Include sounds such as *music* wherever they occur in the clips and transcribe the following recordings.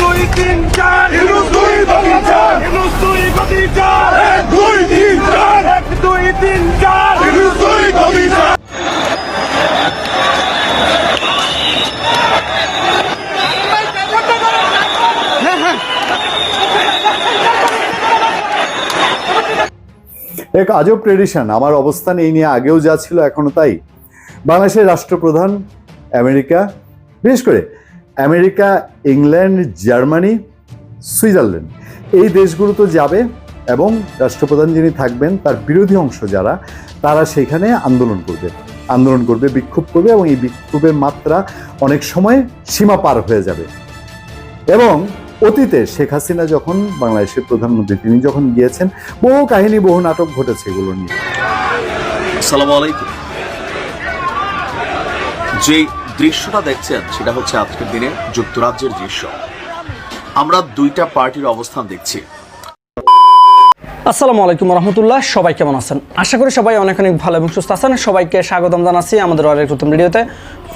দুই তিন চার দুই চার দুই গতি চার দুই তিন চার দুই তিন চার দুই গতি চার এক আজব ট্রেডিশন আমার অবস্থান এই নিয়ে আগেও যা ছিল এখনও তাই। বাংলাদেশের রাষ্ট্রপ্রধান আমেরিকা, বিশেষ করে আমেরিকা, ইংল্যান্ড, জার্মানি, সুইজারল্যান্ড। এই দেশগুলো তো যাবে এবং রাষ্ট্রপ্রধান যিনি থাকবেন তার বিরোধী অংশ যারা, তারা সেখানে আন্দোলন করবে। আন্দোলন করবে, বিক্ষোভ করবে এবং এই বিক্ষোভের মাত্রা অনেক সময় সীমা পার হয়ে যাবে। এবং অতীতে শেখ হাসিনা যখন বাংলাদেশের প্রধানমন্ত্রী, তিনি যখন গিয়েছেন, বহু কাহিনী, বহু নাটক ঘটেছে এগুলো নিয়ে। আসসালামু আলাইকুম। যে দৃশ্যটা দেখছেন, সেটা হচ্ছে আজকের দিনে যুক্তরাজ্যের দৃশ্য। আমরা দুইটা পার্টির অবস্থান দেখছি। আসসালামু আলাইকুম রহমতুল্লাহ, সবাই কেমন আছেন? আশা করি সবাই অনেক অনেক ভালো এবং সুস্থ আছেন। সবাইকে স্বাগতম জানাচ্ছি আমাদের অনেক নতুন ভিডিওতে।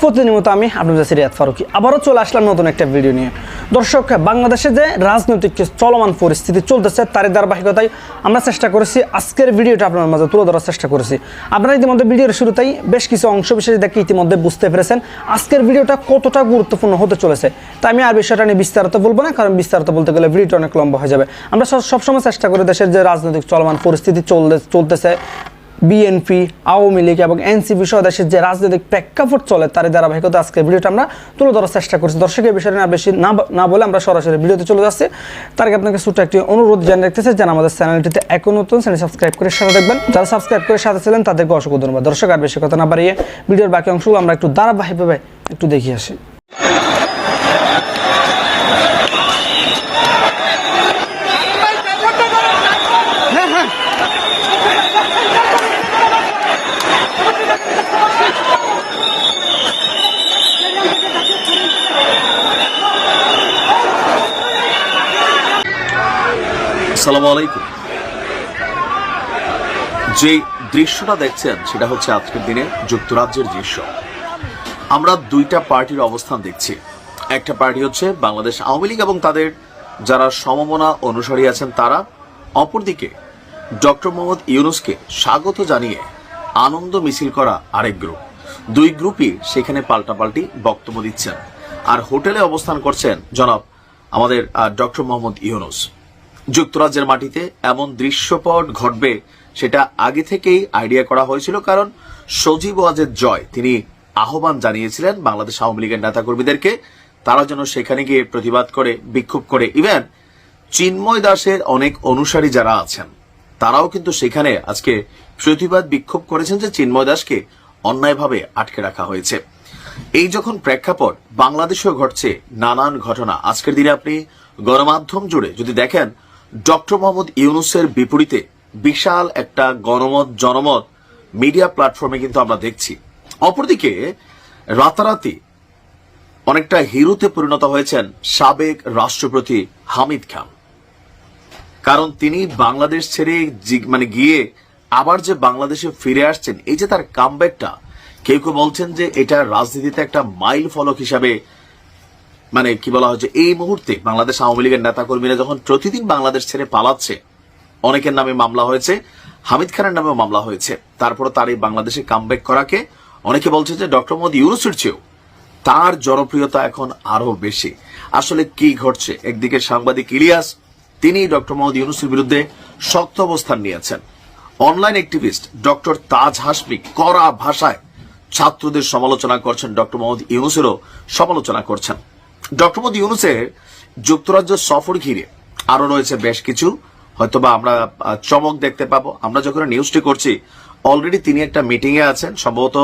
প্রতিনিয়ত আমি আপনাদের সিরিয়াত ফারুকি আবারও চলে আসলাম নতুন একটা ভিডিও নিয়ে। দর্শক, বাংলাদেশে যে রাজনৈতিক চলমান পরিস্থিতি চলতেছে, তারই ধারাবাহিকতায় আমরা চেষ্টা করেছি, আজকের ভিডিওটা আপনার মাঝে তুলে ধরার চেষ্টা করেছি। আপনারা ইতিমধ্যে ভিডিওর শুরুতেই বেশ কিছু অংশ বিশেষ দেখে ইতিমধ্যে বুঝতে পেরেছেন আজকের ভিডিওটা কতটা গুরুত্বপূর্ণ হতে চলেছে। তাই আমি আর বিষয়টা নিয়ে বিস্তারিত বলব না, কারণ বিস্তারিত বলতে গেলে ভিডিওটা অনেক লম্বা হয়ে যাবে। আমরা সব- সবসময় চেষ্টা করি দেশের যে রাজনৈতিক চলমান পরিস্থিতি চলতে, চলতেছে। বিএনপি আওয়ামী লীগ এবং এনসিপি সহ দেশের যে রাজনৈতিক প্রেক্ষাপট চলে তার ধারাবাহিকতা আজকের ভিডিওটা আমরা তুলে ধরার চেষ্টা করছি। দর্শকের বিষয়টা না বেশি না না বলে আমরা সরাসরি ভিডিওতে চলে যাচ্ছি। তার আগে আপনাকে ছোট্ট একটি অনুরোধ জানিয়ে রাখতেছে যেন আমাদের চ্যানেলটিতে এখন নতুন চ্যানেল সাবস্ক্রাইব করে সাথে দেখবেন যারা সাবস্ক্রাইব করে সাথে ছিলেন, তাদেরকে অসংখ্য ধন্যবাদ। দর্শক, আর বেশি কথা না বাড়িয়ে ভিডিওর বাকি অংশগুলো আমরা একটু ধারাবাহিকভাবে একটু দেখিয়ে আসি। আসসালামু আলাইকুম। যে দৃশ্যটা দেখছেন, সেটা হচ্ছে আজকের দিনে যুক্তরাজ্যের দৃশ্য। আমরা দুইটা পার্টির অবস্থান দেখছি। একটা পার্টি হচ্ছে বাংলাদেশ আওয়ামী লীগ এবং তাদের যারা সমমনা অনুসারী আছেন তারা। অপরদিকে ডক্টর মোহাম্মদ ইউনুসকে স্বাগত জানিয়ে আনন্দ মিছিল করা আরেক গ্রুপ। দুই গ্রুপই সেখানে পাল্টাপাল্টি বক্তব্য দিচ্ছেন। আর হোটেলে অবস্থান করছেন জনাব আমাদের ডক্টর মোহাম্মদ ইউনুস। যুক্তরাজ্যের মাটিতে এমন দৃশ্যপট ঘটবে সেটা আগে থেকেই আইডিয়া করা হয়েছিল, কারণ সজীব ওয়াজেদ জয়, তিনি আহ্বান জানিয়েছিলেন বাংলাদেশ আওয়ামী লীগের নেতাকর্মীদেরকে, তারা যেন সেখানে গিয়ে প্রতিবাদ করে, বিক্ষোভ করে। ইভেন চিন্ময় দাসের অনেক অনুসারী যারা আছেন, তারাও কিন্তু সেখানে আজকে প্রতিবাদ বিক্ষোভ করেছেন যে চিন্ময় দাসকে অন্যায়ভাবে আটকে রাখা হয়েছে। এই যখন প্রেক্ষাপট বাংলাদেশেও ঘটছে, নানান ঘটনা। আজকের দিনে আপনি গণমাধ্যম জুড়ে যদি দেখেন ডক্টর মোহাম্মদ ইউনুসের বিপরীতে বিশাল একটা গণমত, জনমত মিডিয়া প্ল্যাটফর্মে কিন্তু আমরা দেখছি। অপরদিকে রাতারাতি অনেকটা হিরোতে পরিণত হয়েছেন সাবেক রাষ্ট্রপতি হামিদ খান। কারণ তিনি বাংলাদেশ ছেড়ে মানে গিয়ে আবার যে বাংলাদেশে ফিরে আসছেন, এই যে তার কামব্যাকটা কেউ কেউ বলছেন যে এটা রাজনীতিতে একটা মাইল ফলক হিসাবে মানে কি বলা হচ্ছে এই মুহূর্তে বাংলাদেশ আওয়ামী লীগের নেতাকর্মীরা যখন প্রতিদিন বাংলাদেশ ছেড়ে পালাচ্ছে, অনেকের নামে মামলা হয়েছে, হামিদ খানের নামেও মামলা হয়েছে। তারপরে তার এই বাংলাদেশে কামব্যাক করাকে অনেকে বলছে যে, ডক্টর মোদী ইউনুসের চেয়েও তার জনপ্রিয়তা এখন আরও বেশি। আসলে কি ঘটছে? একদিকে সাংবাদিক ইলিয়াস, তিনি ডক্টর মোহাম্মদ ইউনুসের বিরুদ্ধে শক্ত অবস্থান নিয়েছেন। Online activist doctor Taj Hashmi কড়া ভাষায় ছাত্রদের সমালোচনা করছেন, ডক্টর মোহাম্মদ ইউনুসেরও সমালোচনা করছেন। ডক্টর ইউনুসের যুক্তরাজ্য সফর ঘিরে আরও রয়েছে বেশ কিছু। হয়তোবা আমরা চমক দেখতে পাবো। আমরা যখন নিউজটি করছি অলরেডি তিনি একটা মিটিং এ আছেন, সম্ভবত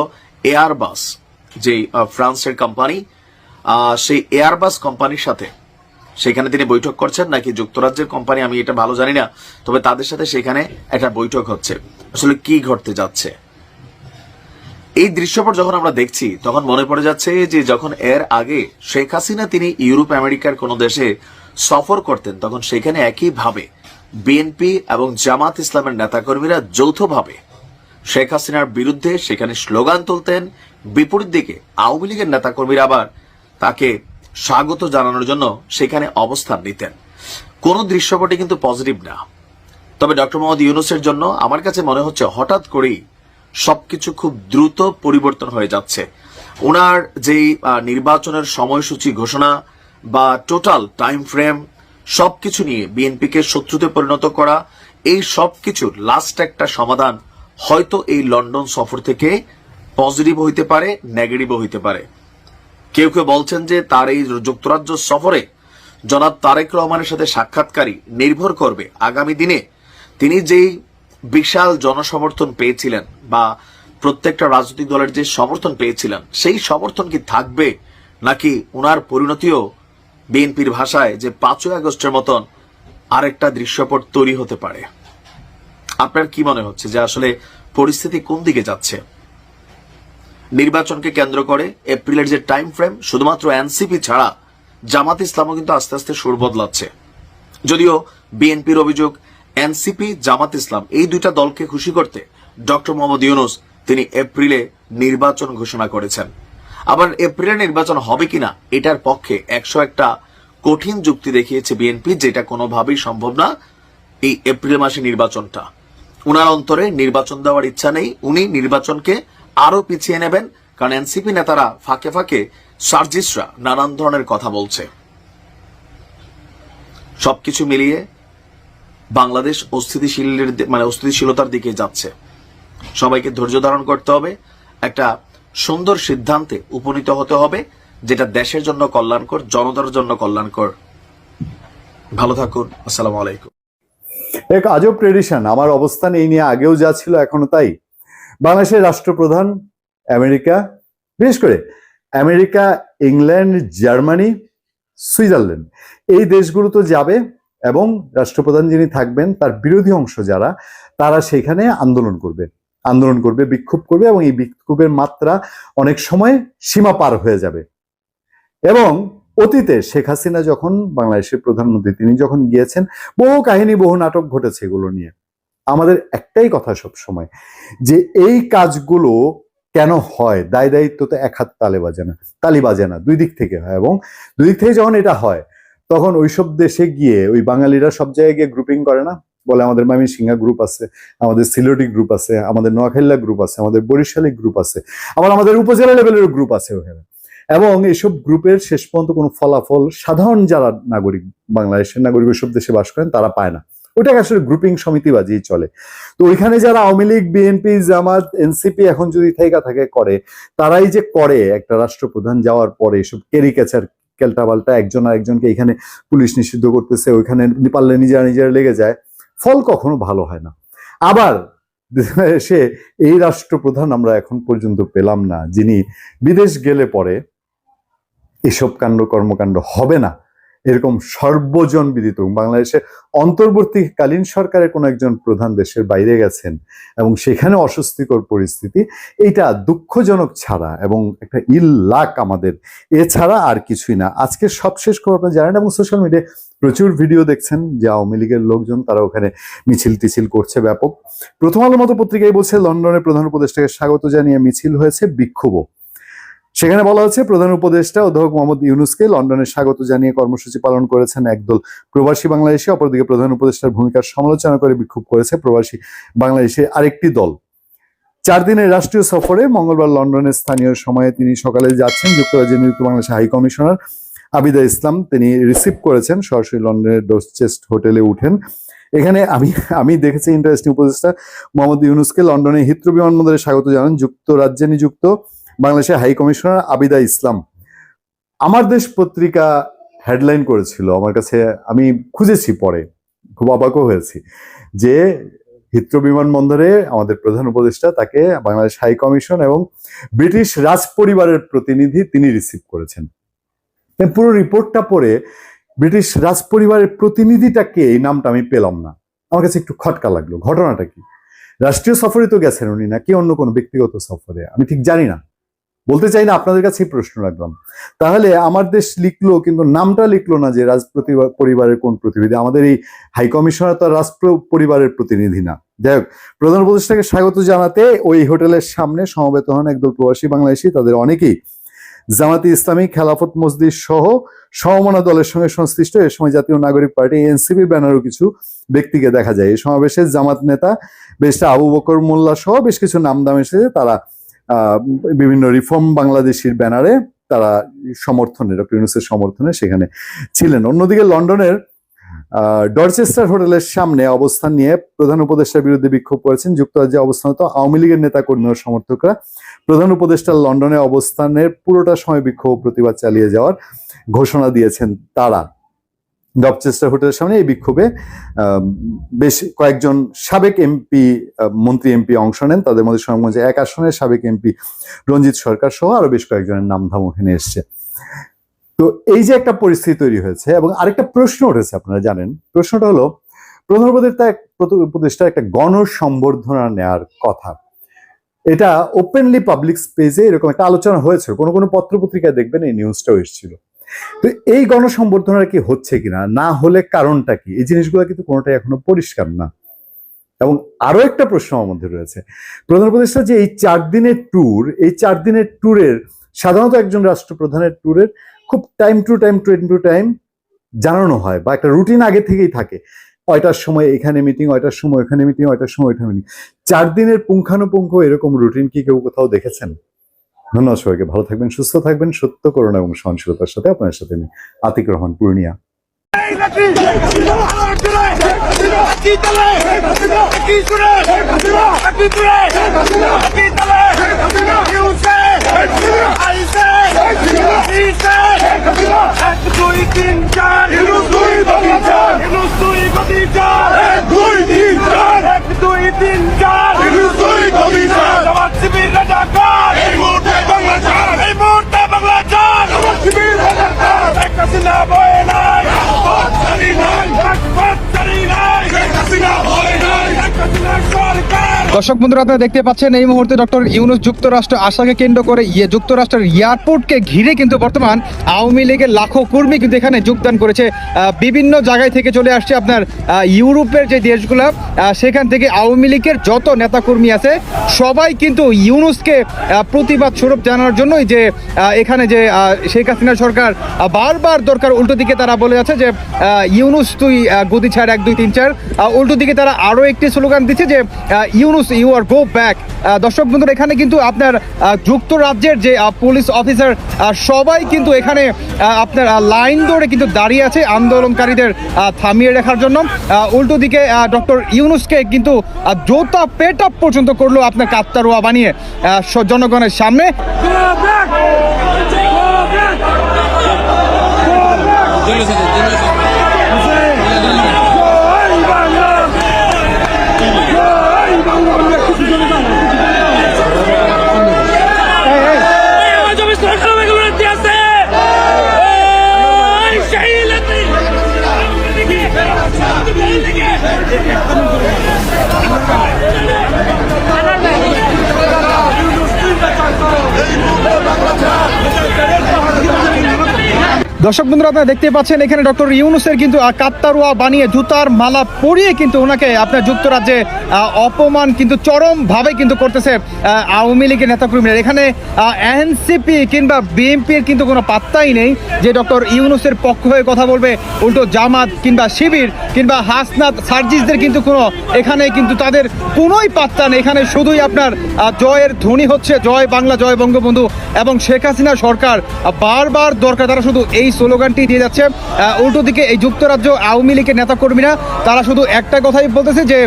এয়ারবাস যে ফ্রান্সের কোম্পানি সেই এয়ারবাস কোম্পানির সাথে সেখানে তিনি বৈঠক করছেন। নাকি যুক্তরাজ্যের কোম্পানি আমি এটা ভালো জানি না। তবে তাদের সাথে সেখানে একটা বৈঠক হচ্ছে। আসলে কি ঘটতে যাচ্ছে? এই দৃশ্যপট যখন আমরা দেখছি, তখন মনে পড়ে যাচ্ছে যে যখন এর আগে শেখ হাসিনা তিনি ইউরোপ, আমেরিকার কোন দেশে সফর করতেন, তখন সেখানে একইভাবে বিএনপি এবং জামাত ইসলামের নেতাকর্মীরা যৌথভাবে শেখ হাসিনার বিরুদ্ধে সেখানে স্লোগান তুলতেন। বিপরীত দিকে আওয়ামী লীগের নেতাকর্মীরা আবার তাকে স্বাগত জানানোর জন্য সেখানে অবস্থান নিতেন। কোন দৃশ্যপটে কিন্তু পজিটিভ না। তবে ডক্টর মোহাম্মদ ইউনুসের জন্য আমার কাছে মনে হচ্ছে হঠাৎ করেই সবকিছু খুব দ্রুত পরিবর্তন হয়ে যাচ্ছে। ওনার যেই নির্বাচনের সময়সূচি ঘোষণা বা টোটাল টাইম ফ্রেম সবকিছু নিয়ে বিএনপিকে শত্রুতে পরিণত করা, এই সবকিছুর লাস্ট একটা সমাধান হয়তো এই লন্ডন সফর থেকে পজিটিভ হইতে পারে নেগেটিভও হইতে পারে। কেউ কেউ বলছেন যে তার এই যুক্তরাজ্য সফরে জনাব তারেক রহমানের সাথে সাক্ষাৎকারী নির্ভর করবে আগামী দিনে। তিনি যেই বিশাল জনসমর্থন পেয়েছিলেন বা প্রত্যেকটা রাজনৈতিক দলের যে সমর্থন পেয়েছিলেন, সেই সমর্থন কি থাকবে? নাকি ওনার পরিণতিও বিএনপির ভাষায় যে পাঁচই আগস্টের মতন আরেকটা দৃশ্যপট তৈরি হতে পারে? আপনার কি মনে হচ্ছে যে আসলে পরিস্থিতি কোন দিকে যাচ্ছে? নির্বাচনকে কেন্দ্র করে এপ্রিলের যে টাইম ফ্রেম শুধুমাত্র এনসিপি ছাড়া জামাত ইসলামও কিন্তু আস্তে আস্তে সুর বদলাচ্ছে। যদিও বিএনপির অভিযোগ এনসিপি, জামাত ইসলাম, এই দুইটা দলকে খুশি করতে ডক্টর মোহাম্মদ ইউনুস তিনি এপ্রিলে নির্বাচন ঘোষণা করেছেন। আবার এপ্রিলে নির্বাচন হবে কিনা, এটার পক্ষে একশো একটা কঠিন যুক্তি দেখিয়েছে বিএনপি, যেটা কোনোভাবেই সম্ভব না এই এপ্রিল মাসে নির্বাচনটা। উনার অন্তরে নির্বাচন দেওয়ার ইচ্ছা নেই, উনি নির্বাচনকে আরও পিছিয়ে নেবেন, কারণ এনসিপি নেতারা ফাঁকে ফাঁকে সার্জিসরা নানান ধরনের কথা বলছে। সবকিছু মিলিয়ে বাংলাদেশ অস্থিতিশীলের মানে অস্থিতিশীলতার দিকে যাচ্ছে। সবাইকে ধৈর্য ধারণ করতে হবে। একটা সুন্দর সিদ্ধান্তে উপনীত হতে হবে, যেটা দেশের জন্য কল্যাণকর, জনতার জন্য কল্যাণকর। ভালো থাকুন। আসসালামু আলাইকুম। এক আজব ট্রেডিশন আমার অবস্থান এই নিয়ে আগেও যা ছিল, এখনও তাই। বাংলাদেশের রাষ্ট্রপ্রধান আমেরিকা, বিশেষ করে আমেরিকা, ইংল্যান্ড, জার্মানি, সুইজারল্যান্ড। এই দেশগুলো তো যাবে এবং রাষ্ট্রপ্রধান যিনি থাকবেন, তার বিরোধী অংশ যারা, তারা সেখানে আন্দোলন করবে। আন্দোলন করবে, বিক্ষোভ করবে এবং এই বিক্ষোভের মাত্রা অনেক সময় সীমা পার হয়ে যাবে। এবং অতীতে শেখ হাসিনা যখন বাংলাদেশের প্রধানমন্ত্রী তিনি যখন গিয়েছেন, বহু কাহিনী, বহু নাটক ঘটেছে এগুলো নিয়ে। আমাদের একটাই কথা সব সময় যে এই কাজগুলো কেন হয়? দায় দায়িত্ব তো এক হাত তালে বাজে না, তালি বাজে না, দুই দিক থেকে হয়। এবং দুই দিক থেকে যখন এটা হয় তখন ওইসব দেশে গিয়ে ওই বাঙালিরা সব জায়গায় গিয়ে গ্রুপিং করে না? বলে আমাদের সিংহা গ্রুপ আছে, আমাদের সিলেটি গ্রুপ আছে, আমাদের নোয়াখাইল্লা গ্রুপ আছে, আমাদের বরিশালী গ্রুপ আছে, আবার আমাদের উপজেলা লেভেলের গ্রুপ আছে ওখানে। এবং এসব গ্রুপের শেষ পর্যন্ত কোনো ফলাফল সাধারণ যারা নাগরিক, বাংলাদেশের নাগরিক ওইসব দেশে বাস করেন, তারা পায় না। ওটাকে আসলে গ্রুপিং সমিতিবাজি চলে। তো ওইখানে যারা আওয়ামী লীগ বিএনপি জামাত এনসিপি এখন যদি থাইকা থাকে, করে, তারাই যে করে একটা রাষ্ট্রপ্রধান যাওয়ার পরে এসব কেরিকেচার কেল্টাপাল্টা একজন আর একজনকে এখানে পুলিশ নিষিদ্ধ করতেছে, ওইখানে পারলে নিজেরা নিজেরা লেগে যায়। ফল কখনো ভালো হয় না। আবার *laughs* সে এই রাষ্ট্রপ্রধান আমরা এখন পর্যন্ত পেলাম না, যিনি বিদেশ গেলে পরে এসব কাণ্ড, কর্মকাণ্ড হবে না। এরকম সর্বজন বিদিত বাংলাদেশে অন্তর্বর্তীকালীন সরকারের কোনো একজন প্রধান দেশের বাইরে গেছেন এবং সেখানে অস্বস্তিকর পরিস্থিতি, এইটা দুঃখজনক ছাড়া এবং একটা ইল্লাক আমাদের। এছাড়া আর কিছুই না। আজকে সবশেষ খবর আপনারা জানেন এবং সোশ্যাল মিডিয়ায় প্রচুর ভিডিও দেখছেন যে আওয়ামী লীগের লোকজন তারা ওখানে মিছিল টিছিল করছে ব্যাপক। প্রথম আলো মতো পত্রিকায় বলছে, লন্ডনের প্রধান উপদেষ্টাকে স্বাগত জানিয়ে মিছিল হয়েছে বিক্ষোভও। সেখানে বলা হচ্ছে, প্রধান উপদেষ্টা অধ্যাপক মোহাম্মদ ইউনুসকে লন্ডনে স্বাগত জানিয়ে কর্মসূচি পালন করেছেন একদল প্রবাসী বাংলাদেশি, অপরদিকে প্রধান উপদেষ্টার ভূমিকার সমালোচনা করে বিক্ষোভ করেছে প্রবাসী বাংলাদেশের আরেকটি দল। চার দিনের রাষ্ট্রীয় সফরে মঙ্গলবার লন্ডনের স্থানীয় সময়ে তিনি সকালে যাচ্ছেন যুক্তরাজ্যের নিযুক্ত বাংলাদেশের হাই কমিশনার আবিদা ইসলাম। তিনি রিসিভ করেছেন, সরাসরি লন্ডনের ডোসচেস্ট হোটেলে উঠেন। এখানে আমি আমি দেখেছি ইন্টারেস্টিং উপদেষ্টা মোহাম্মদ ইউনুসকে লন্ডনে হিথ্রো বিমানবন্দরে স্বাগত জানান যুক্তরাজ্যে নিযুক্ত বাংলাদেশের হাই কমিশনার আবিদা ইসলাম। আমার দেশ পত্রিকা হেডলাইন করেছিল। আমার কাছে আমি খুঁজেছি পরে, খুব অবাকও হয়েছি যে হিত্র বিমানবন্দরে আমাদের প্রধান উপদেষ্টা তাকে বাংলাদেশ হাই কমিশন এবং ব্রিটিশ রাজ পরিবারের প্রতিনিধি তিনি রিসিভ করেছেন। পুরো রিপোর্টটা পড়ে ব্রিটিশ রাজ পরিবারের প্রতিনিধিটাকে এই নামটা আমি পেলাম না। আমার কাছে একটু খটকা লাগল। ঘটনাটা কি? রাষ্ট্রীয় সফরে তো গেছেন উনি নাকি অন্য কোনো ব্যক্তিগত সফরে? আমি ঠিক জানি না। বলতে চাই না, আপনাদের কাছেই প্রশ্ন রাখলাম। তাহলে আমার দেশ লিখলো, কিন্তু নামটা লিখলো না যে রাজ পরিবারের কোন প্রতিনিধি। আমাদের এই হাই কমিশনার তো রাষ্ট্র পরিবারের প্রতিনিধি না। যাই হোক, প্রধান উপদেষ্টাকে স্বাগত জানাতে ওই হোটেলের সামনে সমবেত হন একদল প্রবাসী বাংলাদেশি, তাদের অনেকেই। জামাতি ইসলামী খেলাফত মসজিদ সহ সমমনা দলের সঙ্গে সংশ্লিষ্ট এ সময় জাতীয় নাগরিক পার্টি, এনসিপি ব্যানারও কিছু ব্যক্তিকে দেখা যায়। এই সমাবেশে জামাত নেতা বেশটা আবু বকর মোল্লা সহ বেশ কিছু নাম দাম এসেছে, তারা বিভিন্ন রিফর্ম বাংলাদেশির ব্যানারে তারা সমর্থনে, ডক্টর ইউনুসের সমর্থনে সেখানে ছিলেন। অন্যদিকে লন্ডনের ডরচেস্টার হোটেলের সামনে অবস্থান নিয়ে প্রধান উপদেষ্টার বিরুদ্ধে বিক্ষোভ করেছেন যুক্তরাজ্যে অবস্থানত আওয়ামী লীগের নেতা কর্মী ও সমর্থকরা। প্রধান উপদেষ্টার লন্ডনে অবস্থানের পুরোটা সময় বিক্ষোভ প্রতিবাদ চালিয়ে যাওয়ার ঘোষণা দিয়েছেন তারা। ডবচেস্টার হোটেলের সামনে এই বিক্ষোভে বেশ কয়েকজন সাবেক এমপি মন্ত্রী এমপি অংশ নেন। তাদের মধ্যে সুনামগঞ্জে এক আসনের সাবেক এমপি রঞ্জিত সরকার সহ আরও বেশ কয়েকজনের নাম ধাম ওখানে এসছে। তো এই যে একটা পরিস্থিতি তৈরি হয়েছে এবং আরেকটা প্রশ্ন উঠেছে আপনারা জানেন। প্রশ্নটা হলো, প্রধান উপদেষ্টা প্রধান উপদেষ্টা একটা গণসম্বর্ধনা নেয়ার কথা। এটা ওপেনলি পাবলিক স্পেসে এরকম একটা আলোচনা হয়েছে। কোনো কোনো পত্রপত্রিকায় দেখবেন এই নিউজটাও এসেছিল। তো এই গণসম্বর্ধনা কি হচ্ছে কিনা? না হলে কারণটা কি? এই জিনিসগুলো কিন্তু কোনোটাই এখনও পরিষ্কার না। এবং আরও একটা প্রশ্ন আমার মধ্যে রয়েছে। প্রধান উপদেষ্টা, যে এই চার দিনের ট্যুর এই চার দিনের ট্যুরের সাধারণত একজন রাষ্ট্রপ্রধানের ট্যুরের খুব time to time time to time জানানো হয় বা একটা রুটিন আগে থেকেই থাকে। কয়টার সময় এখানে মিটিং ওয়টার সময় ওখানে মিটিং ওয়টার সময় ওইখানে মিটিং চার দিনের পুঙ্খানুপুঙ্খ এরকম রুটিন কি কেউ কোথাও দেখেছেন? ধন্যবাদ সবাইকে। ভালো থাকবেন সুস্থ থাকবেন সত্য করুণা এবং সহনশীলতার সাথে আপনার সাথে আমি আতিক রহমান পূর্ণিয়া। দুই তিন চার। দুই তিন দুই চার দুই তিন চার এক দুই তিন চার দুই গতি চার আমার শিবির রাজাকার এই মুহূর্তে বাংলা চার এই মুহূর্তে বাংলা চার আমার শিবির রাজাকার এক হাসিনা দর্শক বন্ধুরা আপনারা দেখতে পাচ্ছেন এই মুহূর্তে ডক্টর ইউনুস যুক্তরাষ্ট্র আশাকে কেন্দ্র করে ইয়ে যুক্তরাষ্ট্রের এয়ারপোর্টকে ঘিরে কিন্তু বর্তমান আওয়ামী লীগের লাখো কর্মী কিন্তু এখানে যোগদান করেছে। বিভিন্ন জায়গায় থেকে চলে আসছে আপনার ইউরোপের যে দেশগুলো সেখান থেকে আওয়ামী লীগের যত নেতাকর্মী আছে সবাই কিন্তু ইউনুসকে প্রতিবাদ স্বরূপ জানার জন্যই যে এখানে যে শেখ হাসিনা সরকার বারবার দরকার উল্টো দিকে তারা বলে যাচ্ছে যে ইউনুস তুই গদি ছাড় এক দুই তিন চার উল্টো দিকে তারা আরও একটি স্লোগান দিচ্ছে যে আহ, Yunus you are go back দর্শক বন্ধুরা এখানে কিন্তু আপনার যুক্তরাজ্যের যে পুলিশ অফিসার সবাই কিন্তু এখানে আহ, আপনার লাইন ধরে কিন্তু দাঁড়িয়ে আছে আন্দোলনকারীদের থামিয়ে রাখার জন্য। আহ, উল্টো দিকে ডক্টর ইউনুসকে কিন্তু জোতা পেট আপ পর্যন্ত করল আপনার কাত্তারোয়া বানিয়ে। জনগণের সামনে। দর্শক বন্ধুরা, আপনারা দেখতে পাচ্ছেন, এখানে ডক্টর ইউনুসের কিন্তু কাত্তারুয়া বানিয়ে জুতার মালা পরিয়ে কিন্তু ওনাকে আপনার যুক্তরাজ্যে অপমান কিন্তু চরমভাবে কিন্তু করতেছে আওয়ামী লীগের নেতাকর্মীরা। এখানে এনসিপি কিংবা বিএনপির কিন্তু কোনো পাত্তাই নেই যে ডক্টর ইউনুসের পক্ষ হয়ে কথা বলবে, উল্টো জামাত কিংবা শিবির কিংবা হাসনাত সার্জিসদের কিন্তু কোনো, এখানে কিন্তু তাদের কোনোই পাত্তা নেই। এখানে শুধুই আপনার জয়ের ধ্বনি হচ্ছে, জয় বাংলা, জয় বঙ্গবন্ধু এবং শেখ হাসিনা সরকার বারবার দরকার, তারা শুধু এই স্লোগানটি দিয়ে যাচ্ছে। উল্টো দিকে এই যুক্তরাজ্য আওয়ামী লীগের নেতাকর্মীরা, তারা শুধু একটা কথাই বলতেছে যে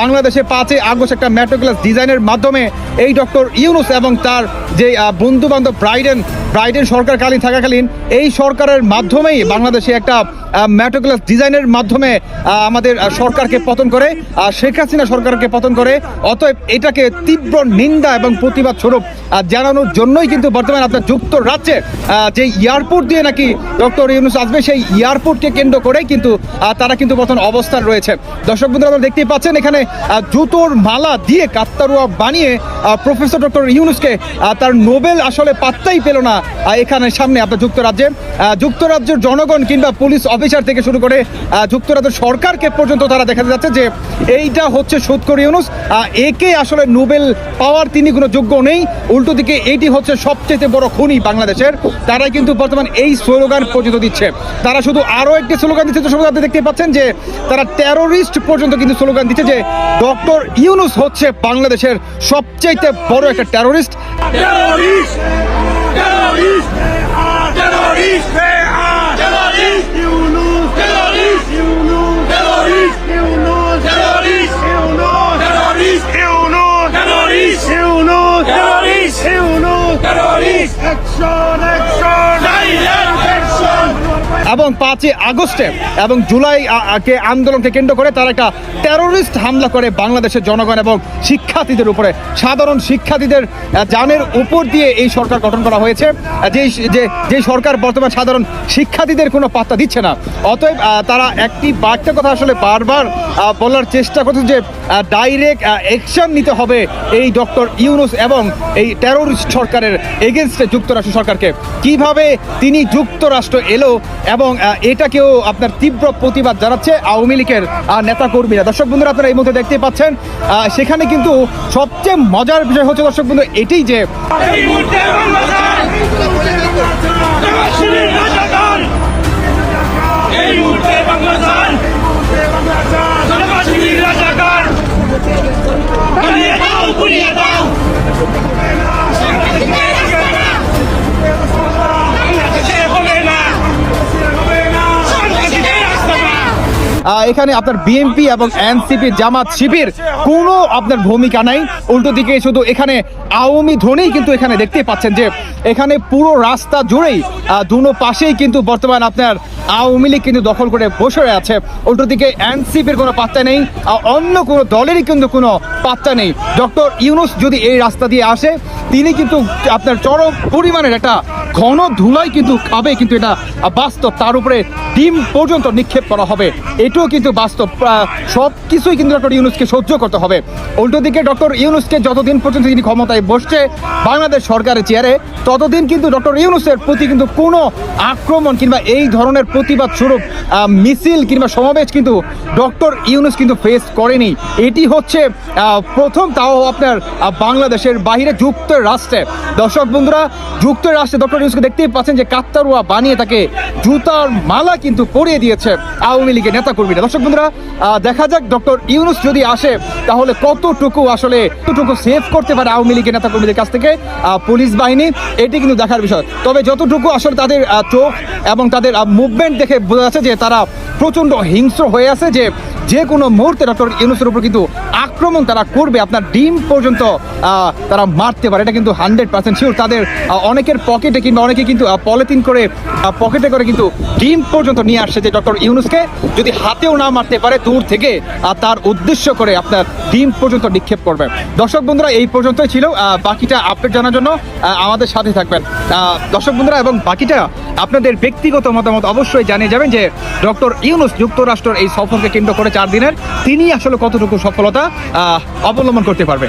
বাংলাদেশে পাঁচই আগস্ট একটা মেট্রো ক্লাস ডিজাইনের মাধ্যমে এই ডক্টর ইউনুস এবং তার যে বন্ধু বান্ধব ব্রাইডেন ব্রাইডেন সরকারকালীন, থাকাকালীন, এই সরকারের মাধ্যমেই বাংলাদেশে একটা ম্যাটোক্লাস ডিজাইনের মাধ্যমে আমাদের সরকারকে পতন করে শেখ হাসিনা সরকারকে পতন করে। অতএব এটাকে তীব্র নিন্দা এবং প্রতিবাদ স্বরূপ জানানোর জন্যই কিন্তু বর্তমানে আপনার যুক্তরাজ্যে যে এয়ারপোর্ট দিয়ে নাকি ডক্টর ইউনুস আসবে সেই এয়ারপোর্টকে কেন্দ্র করেই কিন্তু তারা কিন্তু বর্তমান অবস্থান রয়েছে। দর্শক বন্ধুরা আপনারা দেখতেই পাচ্ছেন এখানে জুতোর মালা দিয়ে কাত্তারুয়া বানিয়ে প্রফেসর ডক্টর ইউনুসকে তার নোবেল আসলে পাত্তাই পেল না এখানে সামনে আপনার যুক্তরাজ্যে। যুক্তরাজ্যের জনগণ কিংবা পুলিশ অফিসার থেকে শুরু করে যুক্তরাজ্যের সরকারকে পর্যন্ত তারা দেখা যাচ্ছে যে, এইটা হচ্ছে সুৎকর ইউনুস একে আসলে নোবেল পাওয়ার তিনি কোনো যোগ্য নেই। উল্টো দিকে এইটি হচ্ছে সবচেয়ে বড় খুনি বাংলাদেশের। তারাই কিন্তু বর্তমান এই স্লোগান পর্যন্ত দিচ্ছে তারা শুধু আরও একটি স্লোগান দিচ্ছে আপনি দেখতে পাচ্ছেন যে তারা টেরোরিস্ট পর্যন্ত কিন্তু স্লোগান দিচ্ছে যে ডক্টর ইউনুস হচ্ছে বাংলাদেশের সবচেয়ে বড় একটা টেরোরিস্ট! Action! Action! Action! এবং পাঁচই আগস্টে এবং জুলাই কে আন্দোলনকে কেন্দ্র করে তারা একটা টেরোরিস্ট হামলা করে বাংলাদেশের জনগণ এবং শিক্ষার্থীদের উপরে। সাধারণ শিক্ষার্থীদের আ, জানের উপর দিয়ে এই সরকার গঠন করা হয়েছে। যে যে সরকার বর্তমান সাধারণ শিক্ষার্থীদের কোনো পাত্তা দিচ্ছে না। অতএব তারা একটি বার্তা কথা আসলে বারবার বলার চেষ্টা করছে যে ডাইরেক্ট অ্যাকশন নিতে হবে এই ডক্টর ইউনুস এবং এই টেরোরিস্ট সরকারের এগেনস্টে যুক্তরাষ্ট্র সরকারকে। কীভাবে তিনি যুক্তরাষ্ট্র এলো এবং এটাকেও আপনার তীব্র প্রতিবাদ জানাচ্ছে আওয়ামী লীগের নেতাকর্মীরা। দর্শক বন্ধুরা, আপনারা এই মুহূর্তে দেখতে পাচ্ছেন সেখানে কিন্তু সবচেয়ে মজার বিষয় হচ্ছে, দর্শক বন্ধু, এটাই যে এখানে আপনার বিএনপি এবং এনসিপি জামাত শিবির, কোনো আপনার ভূমিকা নাই। উল্টো দিকে শুধু এখানে আওয়ামী ধ্বনি কিন্তু এখানে দেখতে পাচ্ছেন যে এখানে পুরো রাস্তা জুড়েই দুনো পাশেই কিন্তু বর্তমান আপনার আওয়ামী লীগ কিন্তু দখল করে বসে আছে উল্টো দিকে এনসিপির কোনো পাত্তা নেই অন্য কোনো দলেরই কিন্তু কোনো পাত্তা নেই। ডক্টর ইউনুস যদি এই রাস্তা দিয়ে আসে, তিনি কিন্তু আপনার চরম পরিমাণের একটা ঘন ধুলাই কিন্তু খাবে, কিন্তু এটা বাস্তব। তার উপরে ডিম পর্যন্ত নিক্ষেপ করা হবে। এটাও কিন্তু বাস্তব। সব কিছুই কিন্তু ডক্টর ইউনুসকে সহ্য করতে হবে। উল্টো দিকে ডক্টর ইউনুসকে যতদিন পর্যন্ত তিনি ক্ষমতায় বসছে, বাংলাদেশ সরকারের চেয়ারে, ততদিন কিন্তু ডক্টর ইউনুসের প্রতি কিন্তু কোনো আক্রমণ কিংবা এই ধরনের প্রতিবাদ স্বরূপ মিছিল কিংবা সমাবেশ কিন্তু ডক্টর ইউনুস কিন্তু ফেস করেনি। এটি হচ্ছে প্রথম তাও আপনার বাংলাদেশের বাইরে যুক্তরাষ্ট্রে। দর্শক বন্ধুরা, যুক্তরাষ্ট্রে ডক্টর ইউনুসকে দেখতেই পাচ্ছেন যে কাত্তারুয়া বানিয়ে তাকে জুতার মালা কিন্তু পরিয়ে দিয়েছে আওয়ামী লীগের নেতাকর্মীরা। দর্শক বন্ধুরা দেখা যাক ডক্টর ইউনুস যদি আসে, তাহলে কতটুকু আসলে কতটুকু সেভ করতে পারে আওয়ামী লীগের নেতাকর্মীদের কাছ থেকে পুলিশ বাহিনী, এটি কিন্তু দেখার বিষয়। তবে যতটুকু আসলে তাদের চোখ এবং তাদের মুভমেন্ট দেখে বোঝা যাচ্ছে যে তারা প্রচণ্ড হিংস্র হয়ে আছে যে যে কোনো মুহূর্তে ডক্টর ইউনুসের উপর কিন্তু আক্রমণ তারা করবে। আপনার ডিম পর্যন্ত তারা মারতে পারে। এটা কিন্তু হান্ড্রেড পার্সেন্ট শিওর তাদের অনেকের পকেটে কিংবা অনেকে কিন্তু পলিথিন করে পকেটে করে কিন্তু ডিম পর্যন্ত নিয়ে আসছে যে ডক্টর ইউনুসকে। যদি হাতেও না মারতে পারে দূর থেকে তার উদ্দেশ্য করে আপনার ডিম পর্যন্ত নিক্ষেপ করবে। দর্শক বন্ধুরা, এই পর্যন্তই ছিল বাকিটা আপডেট জানার জন্য আমাদের সাথে থাকবেন। দর্শক বন্ধুরা, এবং বাকিটা আপনাদের ব্যক্তিগত মতামত অবশ্যই জানিয়ে যাবেন যে, ডক্টর ইউনুস যুক্তরাষ্ট্রের এই সফরকে কেন্দ্র করে চার দিনের তিনি আসলে কতটুকু সফলতা অবলম্বন করতে পারবে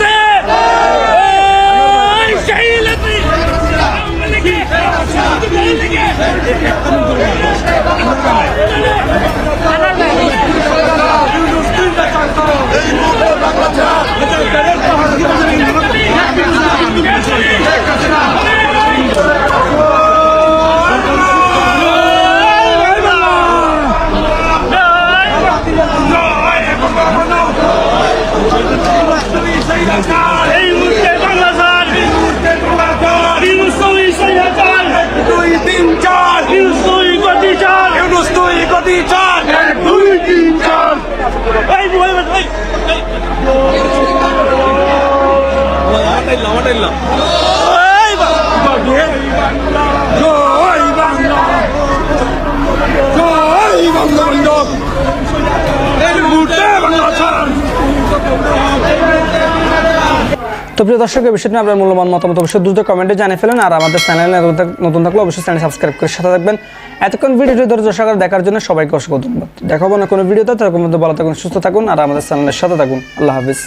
আলহামদুলিল্লাহ তো প্রিয় দর্শক এই বিষয়টি আপনার মূল্যবান মতামত অবশ্যই দ্রুত কমেন্টে জানিয়ে ফেলেন। আর আমাদের চ্যানেলে নতুন থাকলে অবশ্যই চ্যানেল সাবস্ক্রাইব করে সাথে থাকবেন। এতক্ষণ ভিডিওটি ধরে সহকারে দেখার জন্য সবাইকে অসংখ্য ধন্যবাদ। দেখাবো না কোনো ভিডিওতে। তার মধ্যে ভালো থাকুন, সুস্থ থাকুন, আর আমাদের চ্যানেলের সাথে থাকুন। আল্লাহ হাফিজ।